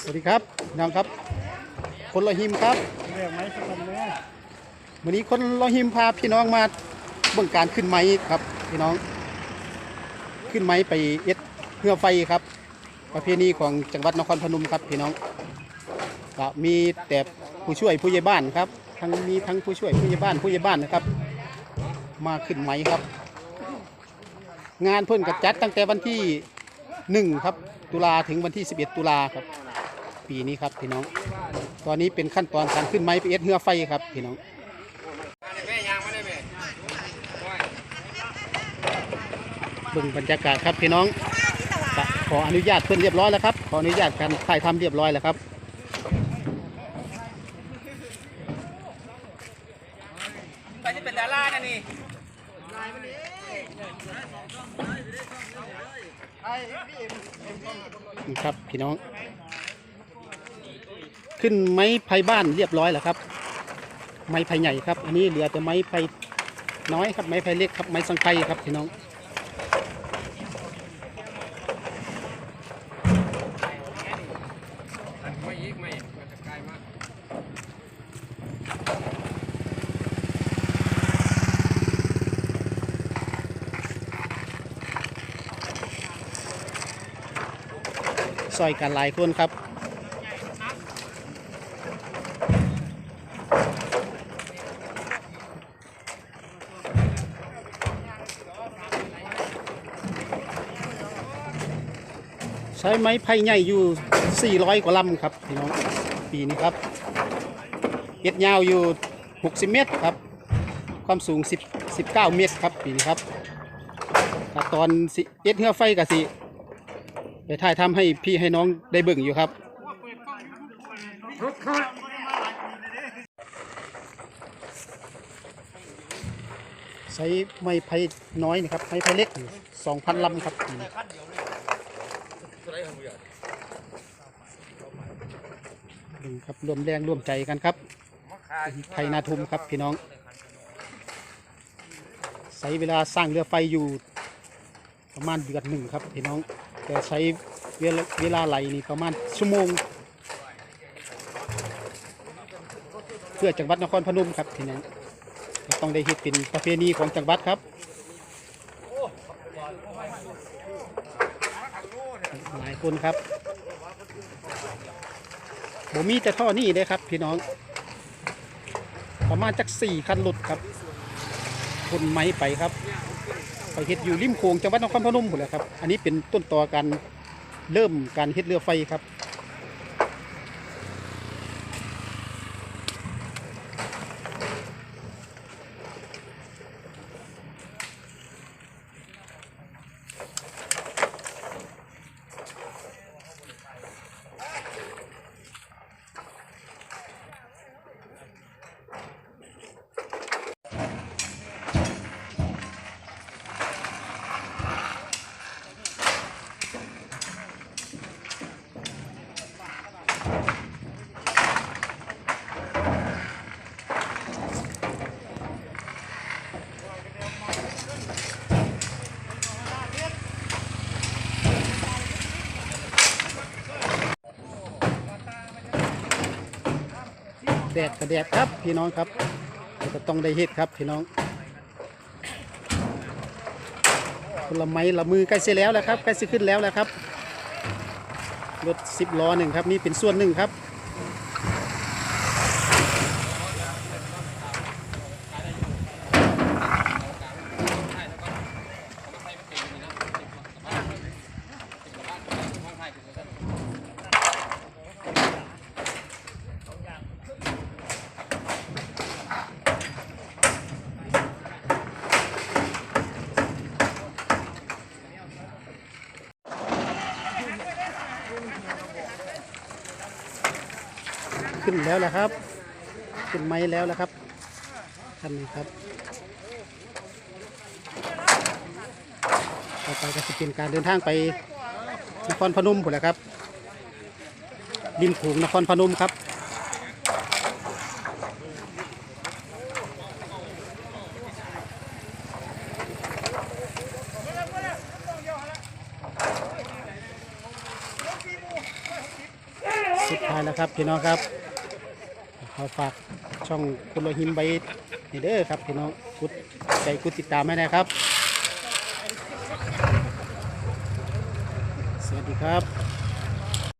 สวัสดีครับพี่น้องครับ คนลอยหิมครับเรียกไหมสักคนแม่วันนี้คนลอยหิมพาพี่น้องมาเบิ่งการขึ้นไม้ครับพี่น้อง ขึ้นไม้ไปเอ็ดเพื่อไฟครับ ประเพณีของจังหวัดนครพนมครับพี่น้องก็มีแต่ผู้ช่วยผู้ใหญ่บ้านครับ ทั้งมีทั้งผู้ช่วยผู้ใหญ่บ้านผู้ใหญ่บ้านนะครับ มาขึ้นไม้ครับ งานเพิ่นกจัดตั้งแต่วันที่หนึ่งครับ ตุลาถึงวันที่ 11 ตุลาครับ ปีนี้ครับพี่น้อง ตอนนี้เป็นขั้นตอนการขึ้นไม้ไปเอ็ดเหือไฟครับพี่น้องเบิ่งบรรยากาศครับพี่น้อง ขออนุญาตเพื่อนเรียบร้อยแล้วครับ ขออนุญาตการถ่ายทำเรียบร้อยแล้วครับไปที่เป็นดารานะนี่ นี่ครับพี่น้อง ขึ้นไม้ไผ่บ้านเรียบร้อยแล้วครับ ไม้ไผ่ใหญ่ครับ อันนี้เหลือแต่ไม้ไผ่น้อยครับ ไม้ไผ่เล็กครับ ไม้สังไคครับพี่น้อง ไม่อีกไม่มันจะไกลมาก ซอยกันหลายคนครับใช้ไม้ไผ่ใหญ่อยู่ 400 กว่าลำครับพี่น้องปีนี้ครับเอ็ดยาวอยู่ 60 เมตรครับ ความสูง 10 19 เมตรครับปีนี้ครับตอนเอ็ดเหือไฟกับสิ ไปถ่ายทำให้พี่ให้น้องได้เบิ่งอยู่ครับใช้ไม้ไผ่น้อยนะครับไม้ไผ่เล็กสองพันลำครับดูครับรวมแรงร่วมใจกันครับไผ่นาทุมครับพี่น้องใช้เวลาสร้างเรือไฟอยู่ประมาณเดือนหนึ่งครับพี่น้อง แต่ใช้เวลาเวลาไหลนี่ประมาณชั่วโมง เพื่อจังหวัดนครพนมครับพี่น้องต้องได้เฮ็ดเป็นประเพณีของจังหวัดครับหลายคนครับบ่มีแต่ท่อนี่เลยครับ พี่น้อง ประมาณจักสี่คันรถครับคนไม้ไปครับ ไปเฮ็ดอยู่ริมโขงจังหวัดนครพนมหมดแล้วครับ อันนี้เป็นต้นตอการเริ่มการเฮ็ดเรือไฟครับ แดดกระแดดครับพี่น้องครับเราก็ต้องได้เฮ็ดครับพี่น้องคนละไม้ละมือใกล้เสร็จแล้วแหละครับใกล้สิขึ้นแล้วแหละครับรถสิบล้อหนึ่งครับนี่เป็นส่วนหนึ่งครับ ขึ้นแล้วแหละครับ ขึ้นไม้แล้วแหละครับท่านนี้ครับ ต่อไปก็จะเป็นการเดินทางไปนครพนมผมแหละครับริมโขงนครพนมครับสุดท้ายแล้วครับพี่น้องครับ ขอฝากช่องคุณโลหิมไว้นี่เด้อครับพี่น้องกดใจกดติดตามให้นะครับ สวัสดีครับ